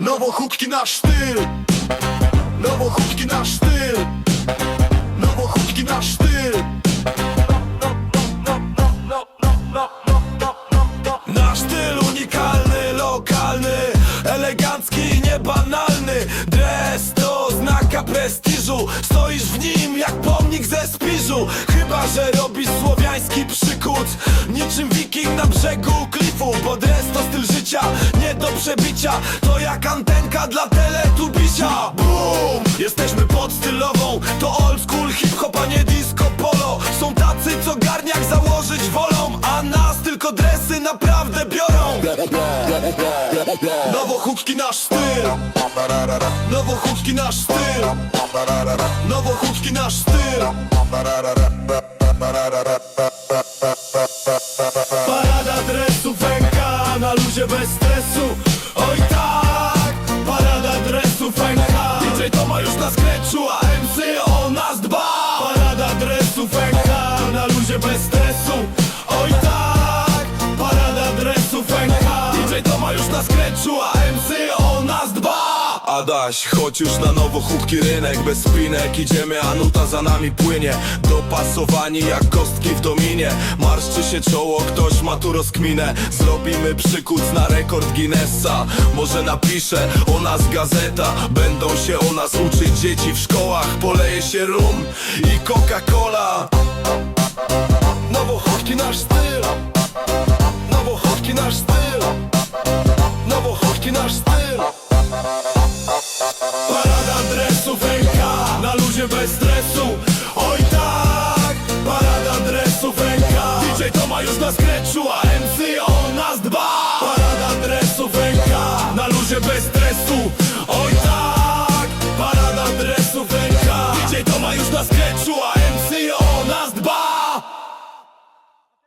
Nowochódzki nasz styl Nowochódzki nasz styl Nowochódzki nasz styl Nasz styl unikalny, lokalny Elegancki, niebanalny. Dres to znaka prestiżu. Stoisz w nim jak pomnik ze spiżu. Chyba, że robisz słowiański przykut Niczym wiking na brzegu klifu Bo dres to styl życia, przebicia. To jak antenka dla teletubisia Boom! Jesteśmy pod stylową. To old school hip-hop, a nie disco polo. Są tacy, co garniak założyć wolą A nas tylko dresy naprawdę biorą. Nowochódzki nasz styl. Nowochódzki nasz styl. Nowochódzki nasz styl. Parada dresów NK Na luzie bez stresu NK DJ Toma już na skreczu A MC o nas dba. Parada dresów NK Na luzie bez stresu. Oj tak Parada dresów NK DJ Toma już na skreczu A Adaś, chodź już na nowo chłopki rynek Bez spinek idziemy, a nuta za nami płynie. Dopasowani jak kostki w dominie. Marszczy się czoło, ktoś ma tu rozkminę. Zrobimy przykuc na rekord Guinnessa. Może napisze o nas gazeta. Będą się o nas uczyć dzieci w szkołach. Poleje się rum i Coca-Cola. Nowochódzki nasz styl. Nowochódzki nasz styl. Nowochódzki nasz styl Luzie bez stresu. Oj tak Parada dresów NK DJ Toma już na skreczu A MC o nas dba. Parada dresów NK Na luzie bez stresu. Oj tak Parada dresów NK DJ Toma już na skreczu